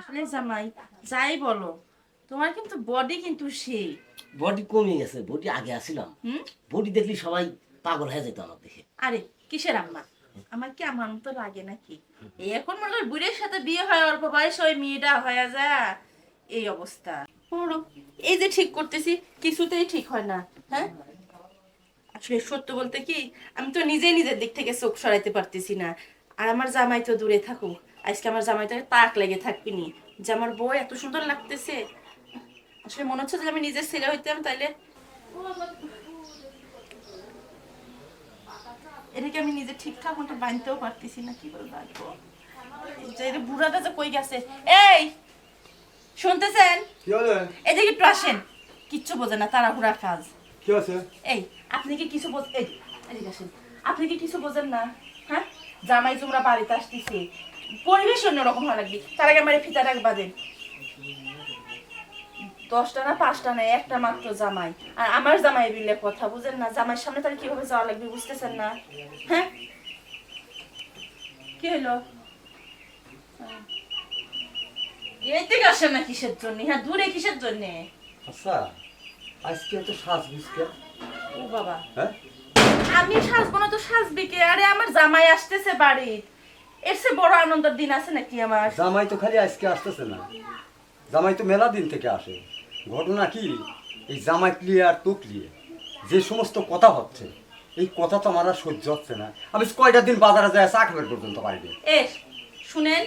আসলে জামাই যাই বলো তোমার কিন্তু বডি কিন্তু সেই। বডি কমে গেছে বডি আগে আসিলাম। বডি দেখলি সবাই পাগল হয়ে যেত আমার দেখে আরে কিসের আম্মা? আমার কি আমার মতো লাগে নাকি? এই এখন মনে হয় বুড়ির সাথে বিয়ে হয় অল্প বয়সে ওই মেয়েটা হয়ে যায়। এই অবস্থা। এই যে ঠিক করতেছি কিছুতেই ঠিক হয় না হ্যাঁ? আসলে সত্য বলতে কি আমি তো নিজেই নিজের দিক থেকে চোখ সরাইতে পারতেছি না। আর আমার জামাই তো দূরে থাকুক। আজকে আমার জামাইটাকে তাক লেগে থাকবি নি। যে আমার বউ এত সুন্দর লাগতেছে। আসলে মনে হচ্ছে যে আমি নিজের ছেলে হইতাম তাইলে। এটাকে আমি নিজে ঠিকঠাক মতো বাঁধতেও পারতেছি না? কি করে বাঁধবো এই যে এটা বুড়াটা যে কই গেছে? এই শুনতেছেন? এদিকে একটু আসেন কিচ্ছু বোঝে না তাড়াহুড়ার কাজ। কি আছে এই আপনি কি কিছু বোঝ এই এদিকে আসেন। আপনি কি কিছু বোঝেন না? হ্যাঁ? জামাই জুমরা বাড়িতে আসতেছে। পরিবেশ অন্যরকম হওয়া লাগবে। তার আগে আমার ফিতা রাখ বাঁধেন। দশটা না পাঁচটা না একটা মাত্র জামাই। আর আমার জামাই বিলে কথা বুঝেন না জামাইয়ের সামনে তার কীভাবে যাওয়া লাগবে বুঝতেছেন না? হ্যাঁ? কি হলো এই থেকে না কিসের জন্য? হ্যাঁ দূরে কিসের জন্য? আচ্ছা আজকে এত সাজ বুঝকে ও বাবা। হ্যাঁ? আমি সাজবো না তো সাজবি কে? আরে আমার জামাই আসতেছে বাড়ি এর চেয়ে বড় আনন্দের দিন আছে নাকি আমার? জামাই তো খালি আজকে আসতেছে না। জামাই তো মেলা দিন থেকে আসে। ঘটনা কি? এই জামাই ক্লিয়ে আর তুকলিয়ে যে সমস্ত কথা হচ্ছে এই কথা তো আমার আর সহ্য হচ্ছে না। আমি কয়টা দিন বাজারে যায় চা খাবার পর্যন্ত পারিনি এ শুনেন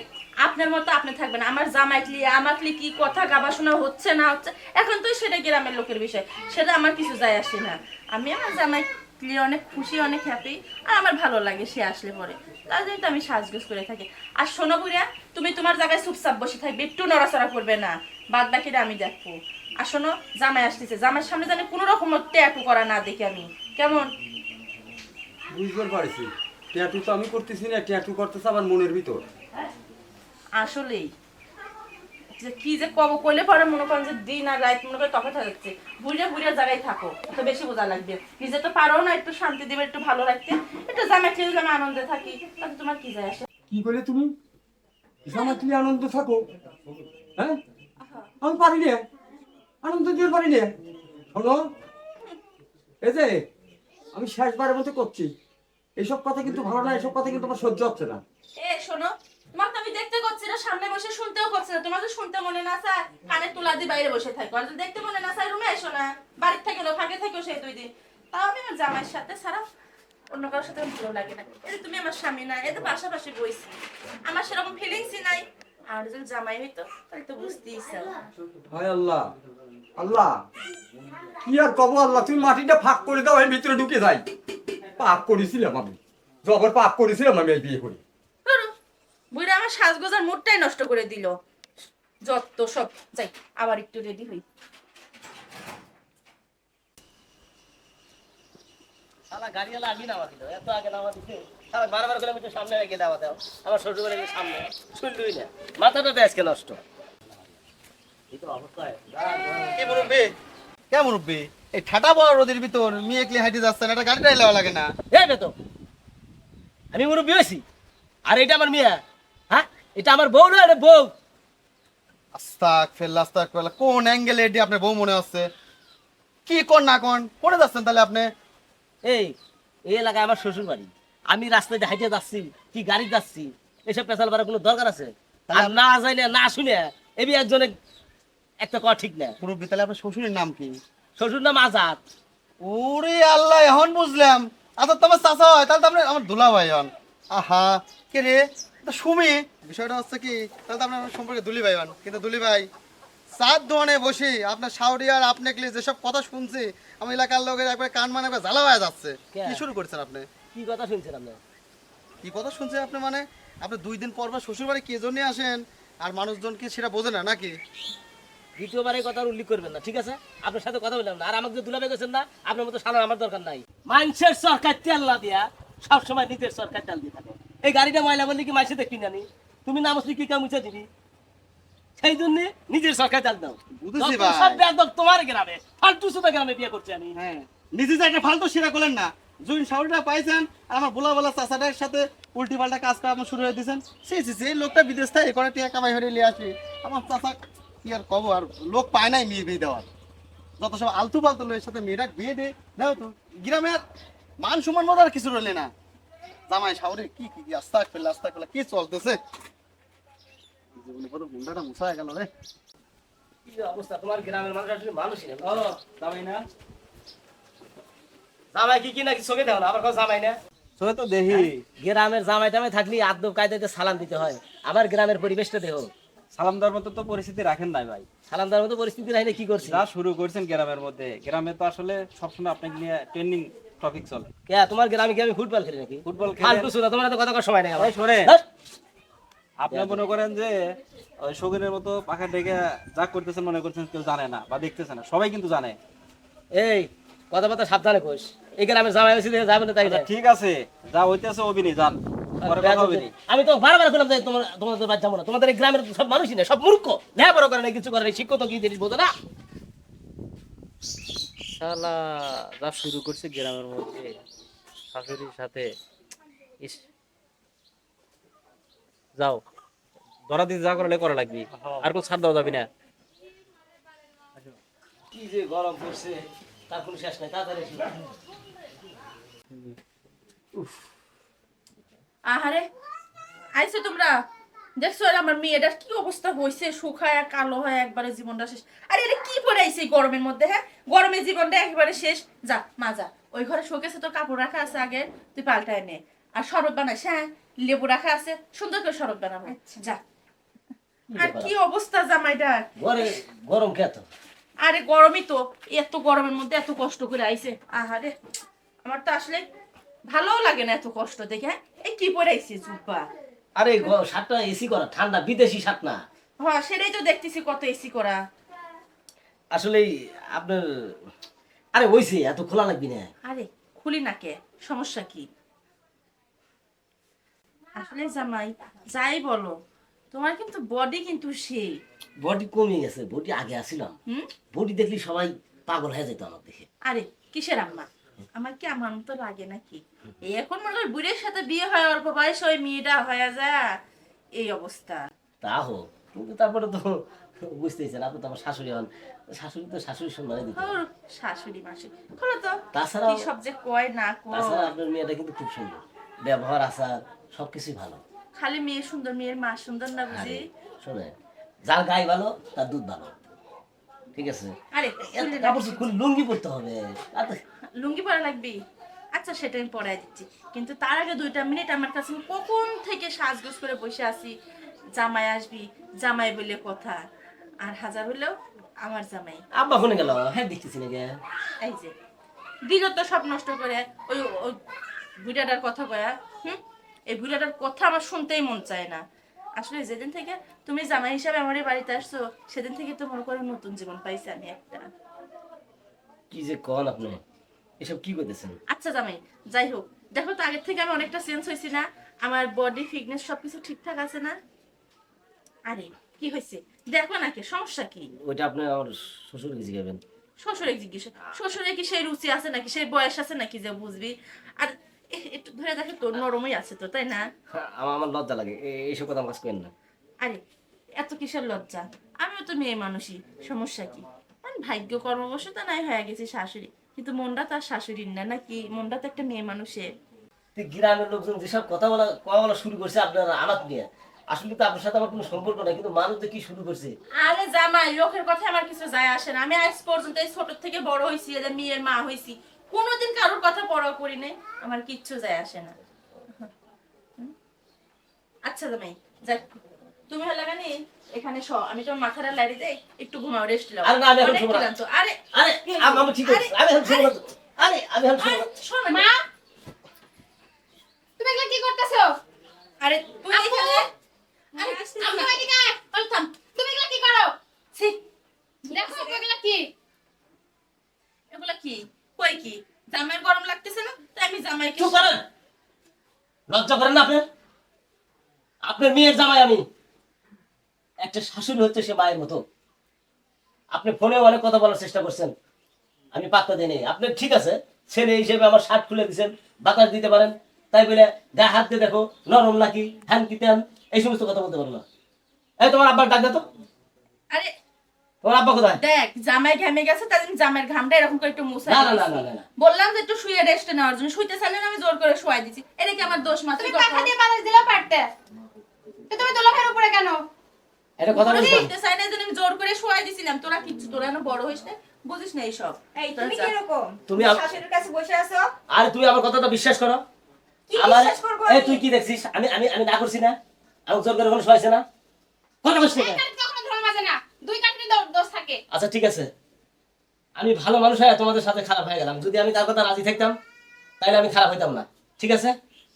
আপনার মতো আপনি থাকবেন আমার জামাই লিয়ে আমার লিয়ে কি কথা গাবা শোনা হচ্ছে না হচ্ছে? এখন তো সেটা গ্রামের লোকের বিষয়। সেটা আমার কিছু যায় আসে না। আমি আমার জামাই লিয়ে অনেক খুশি অনেক হ্যাপি আর আমার ভালো লাগে সে আসলে পরে। তার জন্য আমি সাজগোজ করে থাকি। আর শোনো বুড়িয়া তুমি তোমার জায়গায় চুপচাপ বসে থাকবে একটু নড়াচড়া করবে না। বাদ বাকিটা আমি দেখব। আর শোনো জামাই আসতেছে। জামাইয়ের সামনে জানি কোনো রকম ট্যাটু করা না দেখি আমি। কেমন? বুঝতে পারছি। ট্যাটু তো আমি করতেছি না ট্যাটু করতেছে আমার মনের ভিতর। আসলেই। যে কি যে কব কইলে পরে মনে করেন যে দিন আর রাত মনে করে তফাৎ হয়ে যাচ্ছে। বুড়িয়া বুড়িয়া জায়গায় থাকো তো বেশি বোঝা লাগবে। নিজে তো পারো না একটু শান্তি দেবে একটু ভালো রাখতে একটু জামা খেয়ে যদি আমি আনন্দে থাকি তাতে তোমার কি যায় আসে? কি করলে তুমি? জামাই তুমি আনন্দ থাকো। হ্যাঁ? আমি পারি না। আনন্দ দিতে পারি না। শোনো এই যে আমি শেষবারের মতো করছি। এইসব কথা কিন্তু ভালো না এইসব কথা কিন্তু আমার সহ্য হচ্ছে না। এ শোনো দেখতে সামনে বসে শুনতেও করছি না। তোমার শুনতে মনে না চায় কানে তুলা দিয়ে বাইরে বসে থাকো। আর দেখতে মনে না চায় রুমে এসো না। বাড়ির থেকে ফাঁকে থেকো সেই দুই দিন। তাও আমি আমার জামাইয়ের সাথে সারা অন্য কারোর সাথে ভালো লাগে না। এই তুমি আমার স্বামী না এতে পাশাপাশি বইছি। আমার সেরকম ফিলিংসই নাই। আর যদি জামাই হইতো, তাহলে তো বুঝতেই হায় আল্লাহ। আল্লাহ, কি আর কব আল্লাহ? তুমি মাটিটা ফাঁক করে দাও, আমি ভিতরে ঢুকে যাই। পাপ করেছিলাম আমি। জবর পাপ করেছিলাম আমি বিয়ে করি। বুড়া আমার সাজগোজার মুডটাই নষ্ট করে দিল। যত সব যাই আবার একটু রেডি হই। শালা গাড়িওয়ালা আগে নামা দিল এত আগে নামা দিছে। শালা বারবার করে আমি সামনে রেখে দেওয়া দাও আমার শ্বশুর বাড়ির সামনে শুনলুই না। মাথাটা আজকে নষ্ট। এই তো কে মুরব্বি? কে মুরব্বি? এই ঠাটা বড় রোদের ভিতর মেয়ে একলি হাঁটে যাচ্ছে না এটা গাড়িটাই লেওয়া লাগে না। এই তো আমি মুরব্বী হয়েছি? আর এটা আমার মেয়ে। হ্যাঁ? এটা আমার বউ না এটা বউ? আস্তাক ফেল আস্তাক কোন অ্যাঙ্গেলে এটি আপনার বউ মনে হচ্ছে? কি কোন না কোন? পড়ে যাচ্ছেন তাহলে আপনি? এই এই এলাকায় আমার শ্বশুর বাড়ি আমি রাস্তায় হাইটে যাচ্ছি কি গাড়ি যাচ্ছি এসব পেশাল কোনো দরকার আছে? আর না যাই না শুনে এবি একজনে একটা কথা ঠিক না। মুরব্বি তাহলে আপনার শ্বশুরের নাম কি? শ্বশুর নাম আজাদ। ওরে আল্লাহ এখন বুঝলাম। আচ্ছা তোমার চাচা হয় তাহলে তো আমার দুলা ভাই হন। আহা কে রে? সুমি বিষয়টা হচ্ছে কি তাহলে তো আপনার সম্পর্কে দুলি ভাই কিন্তু দুলি ভাই চার বসে আপনার আপনি যেসব কথা শুনছি আমি এলাকার লোকের একবার কান মানে একবার জ্বালা হয়ে যাচ্ছে। কি? শুরু করছেন আপনি? কি কথা শুনছেন আপনি? কি কথা শুনছেন আপনি মানে? আপনি দুই দিন পর পর শ্বশুর বাড়ি কে জন্য আসেন? আর মানুষজন কি সেটা বোঝে না নাকি? দ্বিতীয়বার এই কথার উল্লেখ করবেন না ঠিক আছে? আপনার সাথে কথা বললাম না। আর আমাকে দুলাবে গেছেন না আপনার মতো সালার আমার দরকার নাই। মানুষের সরকার তেল না দিয়া সবসময় নিজের সরকার তেল দিয়ে থাকে। এই গাড়িটা ময়লা বললে কি মাইসে দেখবি জানি তুমি নাম আসলে কি কেউ মুছে দিবি। সেই জন্য নিজের সরকার তেল দাও। বুঝেছি ভাই। সব তোমার গ্রামে ফালতু সুদা গ্রামে বিয়ে করছি আমি। হ্যাঁ। নিজে যে একটা ফালতু সেরা করলেন না। জুইন পাইছেন আর আমার বোলা বলা চাচাটার সাথে উল্টি পাল্টা কাজ করা শুরু হয়ে দিয়েছেন সে সে এই লোকটা বিদেশ থেকে করে টিয়া কামাই হয়ে নিয়ে আসি আমার চাচা কি আর কব আর লোক পায় নাই মেয়ে বিয়ে দেওয়ার। যত সব আলতু পালতু লোকের সাথে মেয়েটা বিয়ে দে দাও তো গ্রামের মান সম্মান মতো আর কিছু রইলে না। জামাই শাওরে কি কি আস্তা ফেলে আস্তা ফেলে কি চলতেছে? জীবনে কত মুছা গেল রে। কি অবস্থা তোমার গ্রামের মানুষ আসলে মানুষই না। ও জামাই না? জামাই কি কি নাকি চোখে দেখো না আবার কথা জামাই না? সে তো দেখি। গ্রামের জামাই টামাই থাকলে আদব কায়দাতে সালাম দিতে হয়। আমার গ্রামের পরিবেশটা দেখো। সালাম দেওয়ার মতো তো পরিস্থিতি রাখেন নাই ভাই। সালাম দেওয়ার মতো পরিস্থিতি না কি করছি যা শুরু করছেন গ্রামের মধ্যে। গ্রামে তো আসলে সবসময় আপনাকে নিয়ে ট্রেন্ডিং টপিক চলে। কে তোমার গ্রামে কি আমি ফুটবল খেলি নাকি? ফুটবল। ফালতু তোমার তো কথা সময় নেই আপনি মনে করেন যে ওই শগুনের মতো পাখা ডেকে যা করতেছেন মনে করছেন কেউ জানে না বা দেখতেছে না। সবাই কিন্তু জানে। এই কথাবার্তা সাবধানে কইস। এই গ্রামের জামাই হয়েছে দেখে যাবে না তাই না আচ্ছা, ঠিক আছে যা হইতেছে অভিনয় জান আমি তো বারবার বললাম যে তোমার তোমাদের বাচ্চা মনে তোমাদের এই গ্রামের সব মানুষই না সব মূর্খ। লেখাপড়া করে না কিছু করে না শিক্ষক কি জিনিস বোঝে না? শালা যা শুরু করছে গ্রামের মধ্যে শাশুড়ির সাথে। ইস। যাও। ধরা দিতে যা করলে করা লাগবে। আর কোনো ছাড় দেওয়া যাবে না। কি যে গরম পড়ছে তার কোনো শেষ নাই তাড়াতাড়ি আহারে আইছো তোমরা। দেখছ আমার মেয়েটার কি অবস্থা হয়েছে শুকায় কালো হয় একবারে জীবনটা শেষ। আরে এটা কি পরে আইছে গরমের মধ্যে হ্যাঁ? গরমে জীবনটা একেবারে শেষ। যা মা যা। ওই ঘরে শোকেছে তোর কাপড় রাখা আছে আগে তুই পাল্টায় নে। আর শরবত বানাইস হ্যাঁ? লেবু রাখা আছে সুন্দর করে শরবত বানাবো। যা। আর কি অবস্থা জামাইটার? গরম খেত আরে গরমই তো। এত গরমের মধ্যে এত কষ্ট করে আইছে। আহারে আমার তো আসলে ভালোও লাগে না এত কষ্ট দেখে হ্যাঁ? এই কি পরে আইছে জুব্বা? আরে গ- এসি করা ঠান্ডা বিদেশি শার্ট না। হ্যাঁ সেটাই তো দেখতেছি কত এসি করা। আসলে আপনার আরে ওইছে এত খোলা লাগবে না। আরে খুলি না কে? সমস্যা কি? আসলে জামাই যাই বলো তোমার কিন্তু বডি কিন্তু সেই। বডি কমে গেছে বডি আগে আসিলাম। বডি দেখলি সবাই পাগল হয়ে যেত আমার দেখে। আরে কিসের আম্মা? আমার কি আমার তো লাগে নাকি? এই এখন মনে হয় বুড়ির সাথে বিয়ে হয় অল্প বয়সে ওই মেয়েটা হয়ে যায়। এই অবস্থা। তা হোক কিন্তু তারপরে তো বুঝতেছেন আপনি তো আমার শাশুড়ি হন। শাশুড়ি তো শাশুড়ি সম্মানে দিতে শাশুড়ি মাসি। খোলো তো তাছাড়াও- কি সব যে কয় না তাছাড়া আপনার মেয়েটা কিন্তু খুব সুন্দর। ব্যবহার আচার সবকিছুই ভালো। খালি মেয়ে সুন্দর মেয়ের মা সুন্দর না বুঝি? যার গায়ে ভালো তার দুধ ভালো। ঠিক আছে? আরে। কাপড় খুলে লুঙ্গি পরতে হবে। লুঙ্গি পরা লাগবে? আচ্ছা সেটা আমি পরাই দিচ্ছি। কিন্তু তার আগে দুইটা মিনিট আমার কাছে কখন থেকে সাজগোজ করে বসে আছি? জামাই আসবি জামাই বলে কথা। আর হাজার হলেও আমার জামাই। আব্বা ফোনে গেল? হ্যাঁ দেখতেছি নাকি। এই যে দিনও তো সব নষ্ট করে ওই ওই বুড়াটার কথা কয়া হুম? এই বুড়াটার কথা আমার শুনতেই মন চায় না। আসলে যেদিন থেকে তুমি জামাই হিসাবে আমার বাড়িতে আসছো সেদিন থেকে তো মনে করো নতুন জীবন পাইছি আমি একটা। কি যে কল আপনি? এসব কি করতেছেন? আচ্ছা জামাই যাই হোক। দেখো তো আগের থেকে আমি অনেকটা চেঞ্জ হয়েছি না। আমার বডি ফিটনেস সবকিছু ঠিকঠাক আছে না? আরে কি হয়েছে? দেখো নাকি সমস্যা কি? ওইটা আপনি আমার শ্বশুরকে জিগাবেন শ্বশুরে জিজ্ঞেস শ্বশুরে কি সেই রুচি আছে নাকি? সেই বয়স আছে নাকি যে বুঝবি? আর একটু ধরে দেখে তোর নরমই আছে তো তাই না? আমার আমার লজ্জা লাগে। এইসব কথা আমার কাছে না। আরে এত কিসের লজ্জা? আমিও তো মেয়ে মানুষই সমস্যা কি? মানে ভাগ্য কর্মবশত নাই হয়ে গেছি শাশুড়ি। কিন্তু মনটা তার শাশুড়ির না নাকি? মনটা তো একটা মেয়ে মানুষের। গ্রামের লোকজন যেসব কথা বলা কথা বলা শুরু করছে আপনারা আমার নিয়ে আসলে তো আপনার সাথে আমার কোনো সম্পর্ক নাই কিন্তু মানুষ যে কি শুরু করছে? আরে জামাই লোকের কথা আমার কিছু যায় আসে না। আমি আজ পর্যন্ত এই ছোট থেকে বড় হয়েছি এদের মেয়ের মা হয়েছি কোনোদিন কারোর কথা পড়া করি নাই আমার কিচ্ছু যায় আসে না। আচ্ছা জামাই যাক তুমি হলে গানি এখানে শ আমি তোমার মাথাটা লাড়ি দেই একটু ঘুমাও রেস্ট লাও আরে না, আমি এখন ঘুমাবো না। আরে আরে আমি আমি ঠিক আছে আমি এখন শুনব না। আরে আমি এখন শুনব শোনো মা তুমি এগুলা কি করতেছো? আরে তুই এখানে তুমি এগুলা কি করো? দেখো এগুলা কি? এগুলা কি? কই কি? জামাইয়ের গরম লাগতেছে না? তাই আমি জামাইকে চুপ করেন। লজ্জা করেন না আপনি? আপনার মেয়ের জামাই আমি। একটা শাশুড়ি হচ্ছে সে মায়ের মতো। আপনি ফোনে অনেক কথা বলার চেষ্টা করছেন। আমি পাত্তা দিই। আপনি ঠিক আছে ছেলে হিসেবে আমার শার্ট খুলে দিয়েছেন বাতাস দিতে পারেন। তাই বলে গায়ে হাত দিয়ে দেখো নরম নাকি হ্যান কি এই সমস্ত কথা বলতে পারো না। এই তোমার আব্বার ডাক তো। তোমার আব্বা কোথায়? দেখ জামাই ঘামে গেছে তাই জন্য জামাইয়ের ঘামটা এরকম করে একটু মুছে না না না না না, না। বললাম যে একটু শুয়ে রেস্ট নেওয়ার জন্য। শুইতে চাইলে আমি জোর করে শুয়াই দিছি। এটা কি আমার দোষ মাত্র? তুমি পাখা দিয়ে বাতাস দিলেও পারতে। তো তুমি দুলাভাইয়ের উপরে কেন? এটা কথা বলছি দেখতে চাই না আমি জোর করে শুয়াই দিছিলাম। তোরা কিচ্ছু তোরা এখনও বড় হইস না। বুঝিস না এইসব। এই তুমি তোরা যা। কীরকম তুমি শাশুড়ির কাছে বসে আছো? আরে তুই আমার কথাটা বিশ্বাস করো। কি আমার বিশ্বাস করব এই তুই কি দেখছিস? আমি আমি আমি না করছি না। আমি জোর করে কোনো শোয়াইছে না। কথা থাকে। আচ্ছা ঠিক আছে। আমি ভালো মানুষ হয়ে তোমাদের সাথে খারাপ হয়ে গেলাম। যদি আমি তার কথা রাজি থাকতাম তাহলে আমি খারাপ হইতাম না। ঠিক আছে?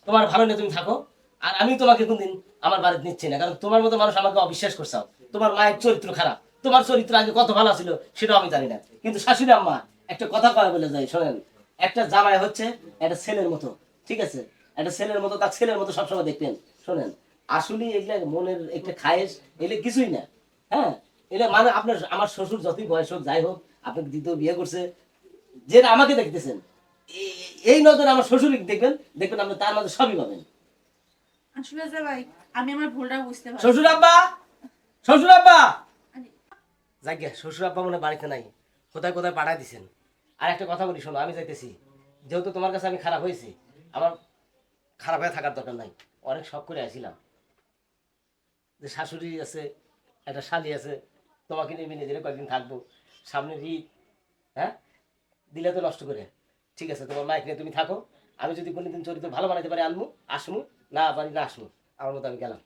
তোমার ভালো নিয়ে তুমি থাকো। আর আমি তোমাকে কোনদিন আমার বাড়িতে নিচ্ছি না কারণ তোমার মতো মানুষ আমাকে অবিশ্বাস করছাও তোমার মায়ের চরিত্র খারাপ। তোমার চরিত্র আগে কত ভালো ছিল সেটাও আমি জানি না। কিন্তু শাশুড়ি আম্মা একটা কথা কয় বলে যায় শোনেন। একটা জামাই হচ্ছে একটা ছেলের মতো। ঠিক আছে? একটা ছেলের মতো তার ছেলের মতো সবসময় দেখতেন শোনেন। আসলে এগুলা মনের একটা খায়েশ এগুলো কিছুই না। হ্যাঁ? এটা মানে আপনার আমার শ্বশুর যতই বয়স হোক যাই হোক আপনাকে দ্বিতীয় বিয়ে করছে যেটা আমাকে দেখতেছেন এই নজরে আমার শ্বশুর দেখবেন দেখবেন আপনি তার মধ্যে সবই পাবেন। আসলে যে ভাই আমি আমার ভুলটা বুঝতে পারি শ্বশুর আব্বা! শ্বশুর আব্বা! যাই শ্বশুর আব্বা মনে বাড়িতে নাই কোথায় কোথায় পাঠায় দিছেন। আর একটা কথা বলি শোনো আমি যাইতেছি যেহেতু তোমার কাছে আমি খারাপ হয়েছি আমার খারাপ হয়ে থাকার দরকার নাই অনেক শখ করে আসছিলাম যে শাশুড়ি আছে, একটা শালি আছে, তোমাকে নিয়ে দিলে কয়েকদিন থাকব। সামনে ঈদ হ্যাঁ? দিলে তো নষ্ট করে। ঠিক আছে, তোমার মাইক নিয়ে তুমি থাকো। আমি যদি কোনোদিন চরিত্র ভালো বানাইতে পারি আনব আসমু, না পারি, না আসমু। আমার মতো আমি গেলাম।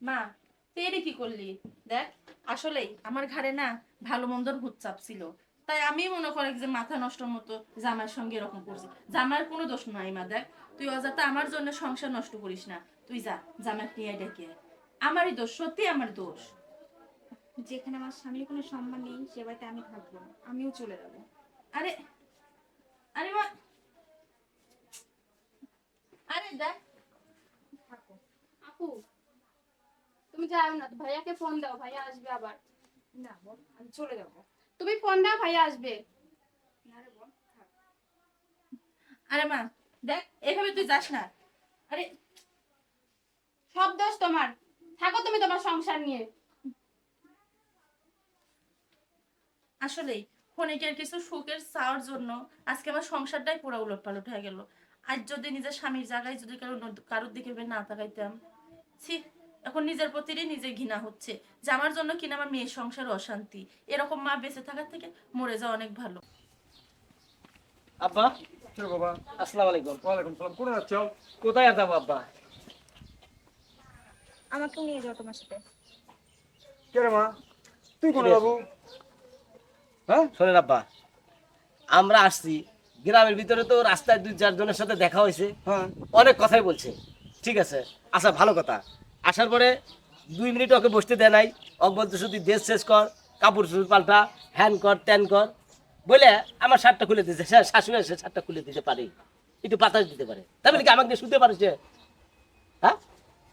মা, তুই এটা কি করলি? দেখ, আসলেই আমার ঘাড়ে না ভালো মন্দর ভূত ছিল তাই আমি মনে করি যে মাথা নষ্টর মতো জামাইয়ের সঙ্গে এরকম করছি। জামাইয়ের কোনো দোষ নাই মা, দেখ। তুই অযথা আমার জন্য সংসার নষ্ট করিস না। তুই যা জামাই নিয়ে ডেকে আমারই দোষ সত্যি আমার দোষ। যেখানে আমার স্বামীর কোনো সম্মান নেই সে বাড়িতে আমি থাকব না আমিও চলে যাব। আরে আরে মা। আরে দেখ। আপু তুমি যাও না ভাইয়াকে ফোন দাও ভাইয়া আসবে আবার। না বোন আমি চলে যাব। তুমি ফোন দাও ভাইয়া আসবে। না রে বোন আরে মা দেখ, এভাবে তুই যাস না। আরে, সব দোষ তোমার। থাকো তুমি তোমার সংসার নিয়ে। কিছু সুখের চাওয়ার জন্য আজকে আমার সংসারটাই পুরো উলট পালট হয়ে গেল। আজ যদি নিজের স্বামীর জায়গায় যদি কারও কারোর দিকে না তাকাইতাম, ছি, এখন নিজের প্রতিরই নিজে ঘৃণা হচ্ছে। যে আমার জন্য কিনা আমার মেয়ের সংসার অশান্তি। এরকম মা বেঁচে থাকার থেকে মরে যাওয়া অনেক ভালো। আব্বা কে বাবা? আসসালামু আলাইকুম। ওয়ালাইকুম সালাম। কোথায় যাচ্ছ? কোথায় যাব আব্বা? আমাকেও নিয়ে যাও তোমার সাথে। কে রে মা? তুই কোনে বাবু? হ্যাঁ? শোনেন আব্বা। আমরা আসছি। গ্রামের ভিতরে তো রাস্তায় দুই চারজনের সাথে দেখা হয়েছে। হ্যাঁ। অনেক কথাই বলছে। ঠিক আছে? আচ্ছা ভালো কথা। আসার পরে দুই মিনিট ওকে বসতে দেয় নাই। বলতে শুধু দেশ শেষ কর কাপড় চুপড় পাল্টা হ্যান কর ত্যান কর। বলে আমার শার্টটা খুলে দিতে শাশুড়ি এসে শার্টটা খুলে দিতে পারে একটু বাতাস দিতে পারে। তার মানে কি আমাকে নিয়ে পারে পারছে হ্যাঁ?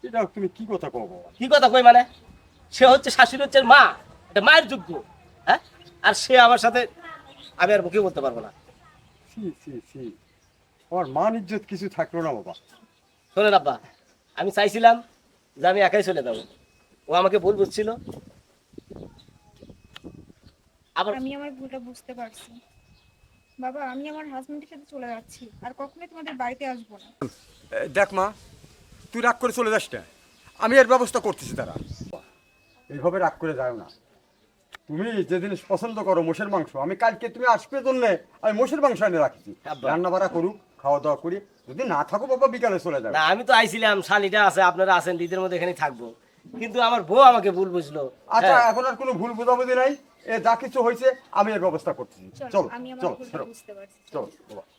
এটা তুমি কি কথা কও বাবা? কি কথা কই মানে? সে হচ্ছে শাশুড়ি হচ্ছে মা। এটা মায়ের যোগ্য। হ্যাঁ? আর সে আমার সাথে আমি আর মুখে বলতে পারব না। সি সি সি আমার মান ইজ্জত কিছু থাকল না বাবা। শোনেন আব্বা আমি চাইছিলাম যে আমি একাই চলে যাব। ও আমাকে ভুল বুঝছিল। আবার আমি আমার ভুলটা বুঝতে পারছি। বাবা আমি আমার হাজবেন্ডের সাথে চলে যাচ্ছি আর কখনোই তোমাদের বাড়িতে আসব না। দেখ মা তুই রাগ করে চলে যাস না। আমি এর ব্যবস্থা করতেছি তারা এইভাবে রাগ করে যাও না। তুমি যে জিনিস পছন্দ করো মোষের মাংস আমি কালকে তুমি আসবে জন্যে আমি মোষের মাংস এনে রাখছি। রান্না বাড়া করুক খাওয়া দাওয়া করি যদি না থাকো বাবা বিকালে চলে যাবে। না আমি তো আইছিলাম শালিটা আছে আপনারা আছেন দিদের মধ্যে এখানে থাকব। কিন্তু আমার বউ আমাকে ভুল বুঝলো। আচ্ছা হ্যাঁ। এখন আর কোনো ভুল বোঝাবুঝি নাই? এ যা কিছু হয়েছে আমি এর ব্যবস্থা করতেছি। চলো চলো চলো বাবা চলো